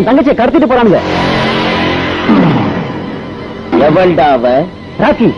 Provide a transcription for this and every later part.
என் தங்கச்சியை கடத்திட்டு போறானுங்க. எவள்டா அவ? ராக்கி.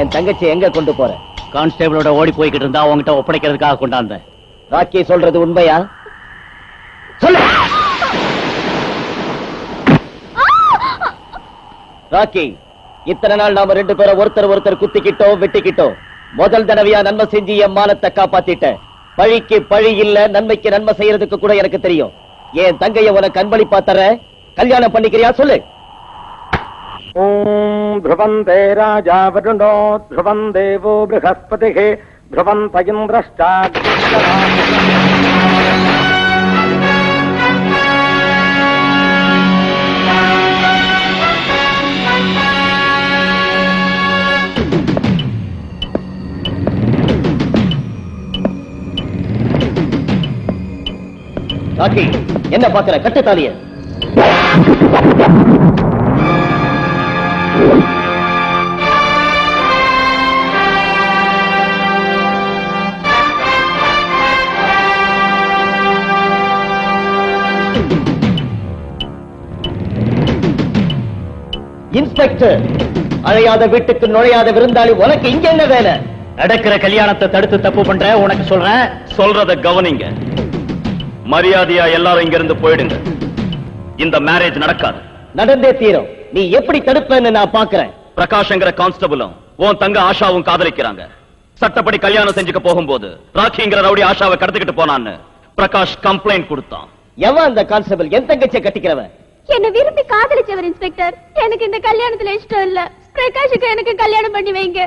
என் தங்கச்சி எங்க கொண்டு போற? கான்ஸ்டேபிளோட ஓடி போய்கிட்டு இருந்தா உங்ககிட்ட ஒப்படைக்கிறதுக்காக கொண்டாந்தேன். ராக்கி சொல்றது உண்மையா? சொல்லு! ராக்கி இத்தனை நாள் நாம ரெண்டு பேரும் ஒருத்தர் ஒருத்தர் குத்திக்கிட்டோம் வெட்டிக்கிட்டோம் முதல் தடவையா நன்மை செஞ்சு என் மானத்தை காப்பாத்திட்ட. பழிக்கு பழி இல்ல நன்மைக்கு நன்மை செய்யறதுக்கு கூட எனக்கு தெரியும். என் தங்கைய உனக்கு அன்பளிப்பா தர கல்யாணம் பண்ணிக்கிறியா? சொல்லு! ॐ ध्रुवन्ते राजा वरुणो ध्रुवम् देवो बृहस्पतिः ध्रुवन्त इन्द्रश्चाग्निश्चराः। ராக்கி என்ன பாக்குற கட்டுத்தாலிய இன்ஸ்பெக்டர் அழையாத வீட்டுக்கு நுழையாத விருந்தாளி உனக்கு இங்க என்ன வேலை? நடக்கிற கல்யாணத்தை தடுத்து தப்பு பண்ற உனக்கு சொல்றேன். சொல்றத கவனிங்க. மரியாதையா எல்லாரும் இங்க இருந்து போயிடுங்க. இந்த மேரேஜ் நடக்காது. நடந்தே தீரும். நீ எப்படி தடுப்பேன்னு நான் பாக்குறேன் பிரகாஷ்ங்கிற கான்ஸ்டபிளும் உன் தங்க ஆஷாவும் காதலிக்கிறாங்க. சட்டப்படி கல்யாணம் செஞ்சுக்க போகும்போது ராக்கிங்கிற ரவுடி ஆஷாவை கடத்திக்கிட்டு போனான்னு பிரகாஷ் கம்ப்ளைண்ட் கொடுத்தான். எவன் அந்த கான்ஸ்டபிள் என் தங்கச்சியை கட்டிக்கிறவன்? என்ன விரும்பி காதலிச்சவர் இன்ஸ்பெக்டர். எனக்கு இந்த கல்யாணத்துல இஷ்டம் இல்ல. பிரகாஷுக்கு எனக்கு கல்யாணம் பண்ணி வைங்க.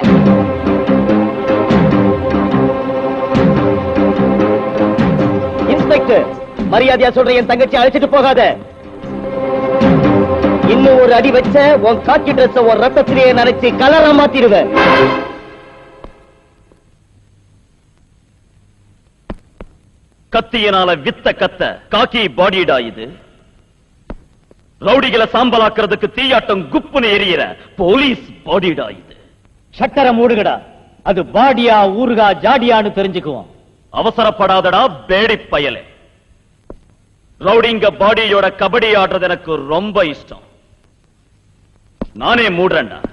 இன்ஸ்பெக்டர் மரியாதையா சொல்ற என் தங்கச்சி அழைச்சிட்டு போகாத. இன்னும் ஒரு அடி வச்ச உன் காக்கி ட்ரெஸ் உன் ரத்தத்திலேயே நினைச்சு கலரா மாத்திருவேன் கத்தியினால வித்த கத்த காக்கி பாடிடா இது? ரவுடிகளை சாம்பலாக்குறதுக்கு தீயாட்டம் குப்புன்னு எரியற போலீஸ் பாடிடா இது. சட்டரை மூடுகடா. அது பாடியா ஊருகா ஜாடியான்னு தெரிஞ்சுக்குவோம். அவசரப்படாதடா பேடி பயலே. ரவுடிங்க பாடியோட கபடி ஆடுறது எனக்கு ரொம்ப இஷ்டம். நானே மூடுறேன்டா.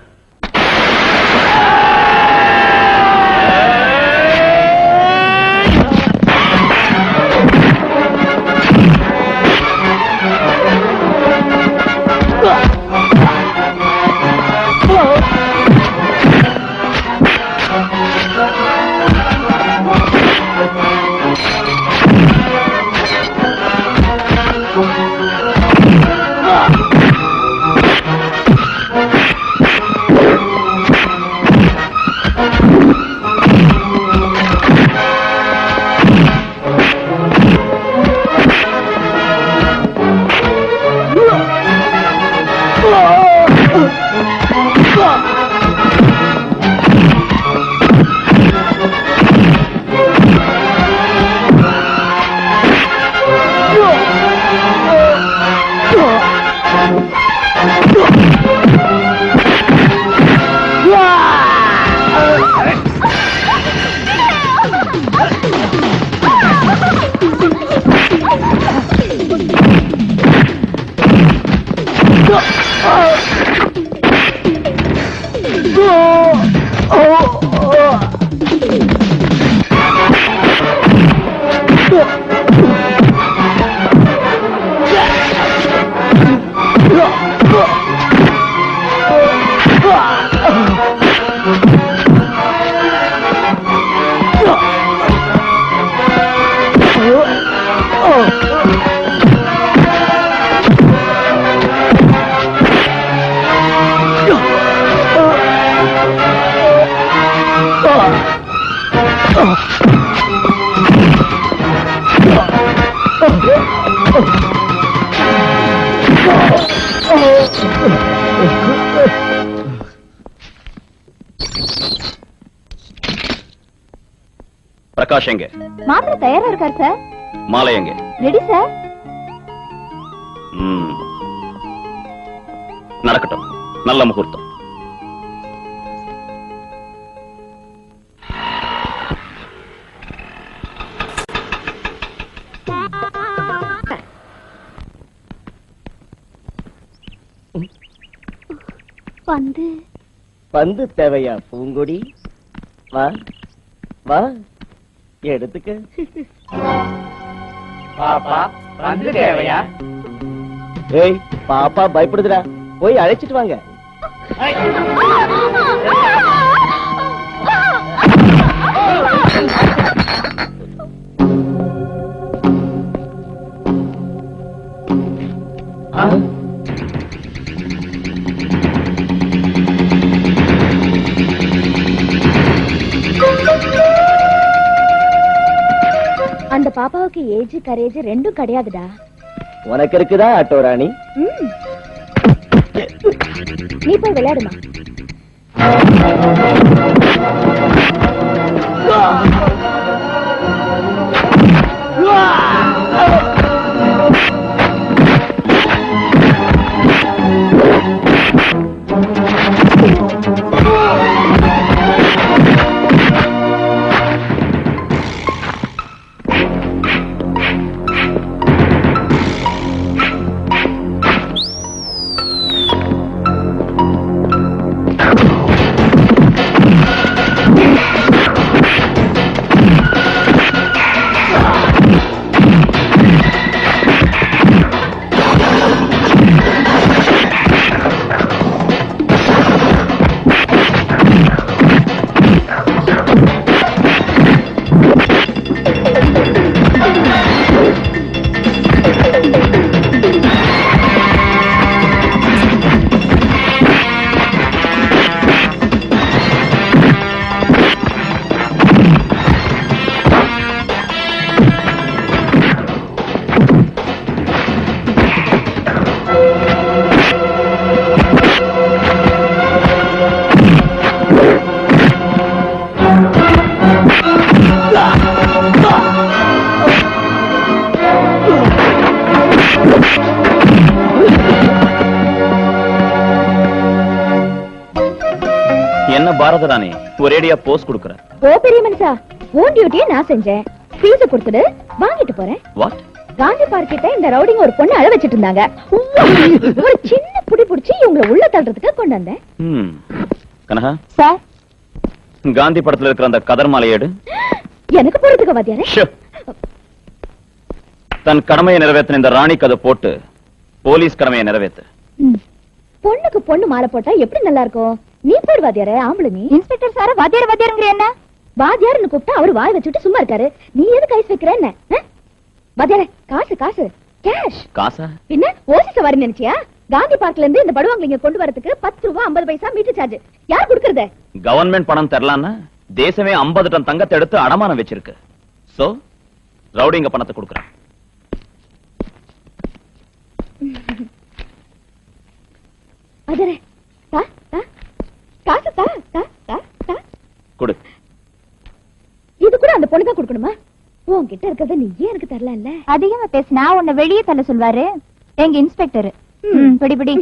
பிரகாஷ் எங்க? மாப்பிள்ள தயாரா இருக்கார் சார். மாலை எங்க? Ready sir. நடக்கட்டும். நல்ல முகூர்த்தம். வந்து பந்து தேவையா பூங்கொடி? வா. வா. எடுத்துக்க. பாப்பா வந்து தேவையா? ஏய் பாப்பா பயப்படுதுடா. போய் அழைச்சிட்டு வாங்க. பாப்பாவுக்கு ஏஜ் கரேஜ் ரெண்டும் கிடையாதுடா. உனக்கு இருக்குதா ஆட்டோ ராணி. நீ போய் விளையாடுமா. என்ன பாரத ராணி? ஒரேடியா போஸ் கொடுக்கற. ஓ பெரிய மனுஷா உன் டியூட்டியை நான் செஞ்சேன். ஃபீஸ கொடுத்துடு வாங்கிட்டு போறேன். வாட் காந்தி பார்க் கிட்ட இந்த ரவுடிங்க ஒரு பொண்ணு அழ வச்சிட்டு இருந்தாங்க. ஒரு சின்ன புடி புடிச்சு இவங்கள உள்ள தள்ளுறதுக்கு கொண்டு வந்தேன். கனகா? சார். காந்தி படத்துல இருக்கிற அந்த கதர் மாலையை எடு. எனக்கு போறதுக்கு வாத்தியாரே. தன் கடமையை நிறைவேற்றின இந்த ராணிக்கு அதை போட்டு போலீஸ் கடமையை நிறைவேத்து. ம். பொண்ணுக்கு பொண்ணு மாலை போட்டா எப்படி நல்லா இருக்கும்? நீ போடு வாத்தியாரே ஆம்பளை நீ. இன்ஸ்பெக்டர் சார வாத்தியார் வாத்தியாருங்கிற என்ன? வாத்தியார்னு கூப்பிட்டா அவர் வாய் வச்சுட்டு சும்மா இருக்காரு. நீ எதுக்கு ஐஸ் வைக்கிற என்ன? வாத்தியாரே காசு காசு. கேஷ் காசா? பின்ன ஓசி சவாரி நினைச்சியா? காந்தி பார்க்ல இருந்து இந்த படுவாங்க கொண்டு வரதுக்கு பத்து ரூபா ஐம்பது பைசா மீட்டர் சார்ஜ் யார் கொடுக்கறது? கவர்மெண்ட் பணம் தரலான்னா தேசமே 50 டன் தங்கத்தை எடுத்து அடமானம் வச்சிருக்கு. சோ ரவுடிங்க பணத்தை கொடுக்கறான். தா காசு தா தா தா தா. கொடு. இது கூட அந்த பொண்ணுக்கு கொடுக்கணுமா? உன்கிட்ட இருக்கிறத நீ ஏன் எனக்கு தரல இல்ல அதிகமா பேசினா உன்னை வெளியே தள்ள சொல்வாரு. எங்க இன்ஸ்பெக்டர் பிடி பிடி.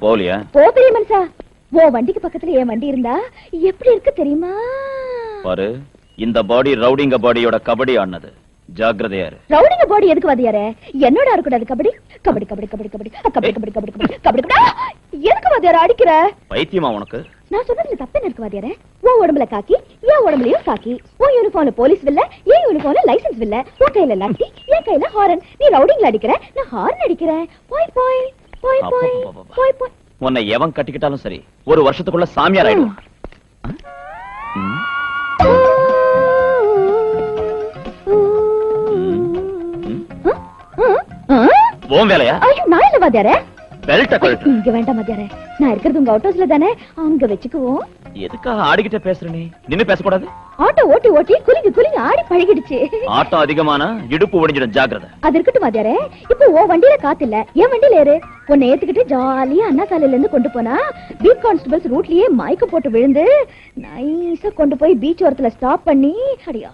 இன்னும் போகலையா போ பெரிய மனுஷா. உன் வண்டிக்கு பக்கத்துல என் வண்டி இருந்தா எப்படி இருக்கு தெரியுமா? பாரு இந்த பாடி ரவுடிங்க பாடியோட கபடி ஆனது ஜாக்கிரதையா இரு ரவுடிங்க பாடி எதுக்கு வாதியாரே என்னோட இருக்கக்கூடாது கபடி? கபடி கபடி கபடி கபடி கபடி கபடி கபடி கபடி கபடி கபடி! எதுக்கு வாதியார அடிக்கிற? பைத்தியமா உனக்கு? நான் சொன்னதுல தப்பு இருக்கு வாதியாரே உன் உடம்புல காக்கி என் உடம்புலயும் காக்கி. உன் யூனிஃபார்ம்ல போலீஸ் வில்ல என் யூனிஃபார்ம்ல லைசென்ஸ் வில்ல. உன் கையில லாட்டி என் கையில ஹாரன் நீ ரவுடிங்ல அடிக்கிற நான் ஹாரன் அடிக்கிறேன். போய் போய். உன்னை எவன் கட்டிக்கிட்டாலும் சரி ஒரு வருஷத்துக்குள்ள சாமியார் ஆயிடும் வேலையா? ஐயோ நான் இல்ல வாத்தியாரே? பெல்ட்ட கொல்ட்டு இங்க வேண்டாம் வாத்தியாரே. நான் இருக்கிறது உங்க ஆட்டோ ஹவுஸ்ல தானே? அங்க வச்சுக்குவோம். எதுக்காக ஆடிக்கிட்ட பேசுற நீ? நின்னு பேசக்கூடாது. ஆட்டோ ஓட்டி ஓட்டி குலுங்கி குலுங்கி ஆடி பழகிடுச்சு. ஆட்டம் அதிகமான இடுப்பு ஒடிஞ்சிடும் ஜாக்கிரதை. அது இருக்கட்டும் வாத்தியாரே இப்போ உன் வண்டியில காத்து இல்ல. என் வண்டியில ஏறு. உன்னை ஏத்துக்கிட்டு ஜாலியா அண்ணா சாலையில இருந்து கொண்டு போனா பீட் கான்ஸ்டபிள்ஸ் ரூட்லயே மயக்க போட்டு விழுந்து நைஸா கொண்டு போய் பீச் ஓரத்துல ஸ்டாப் பண்ணி அடியா